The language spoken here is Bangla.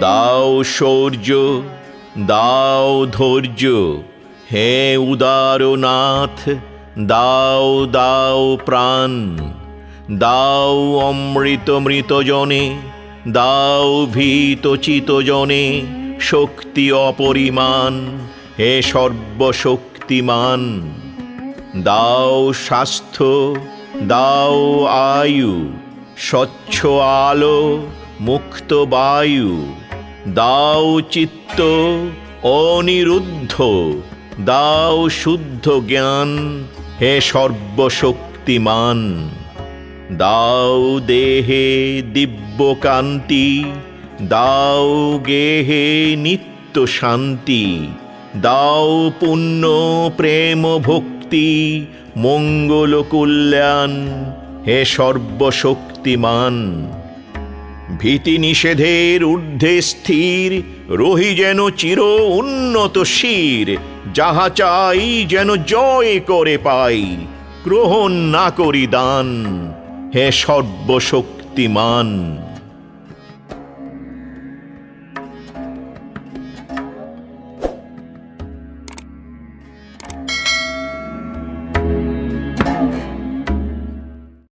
দাও শৌর্য, দাও ধৈর্য। হে উদারনাথ, দাও দাও প্রাণ। দাও অমৃত মৃতজনে, দাও ভীত চিতজনে, শক্তি অপরিমাণ, হে সর্বশক্তিমান। দাও স্বাস্থ্য, দাও আয়ু, স্বচ্ছ আলো মুক্ত বায়ু, দাও চিত্ত অনিরুদ্ধ, দাও শুদ্ধ জ্ঞান, হে সর্বশক্তিমান। দাও দেহে দিব্য কান্তি দাও গেহে নিত্য শান্তি, দাও পুণ্য প্রেম ভক্তি, মঙ্গল কল্যাণ, হে সর্বশক্তিমান। ভীতি নিষেধের ঊর্ধ্বে স্থির, রহি যেন চির উন্নত শির, যাহা চাই যেন জয় করে পাই, গ্রহণ না করি দান, হে সর্বশক্তিমান।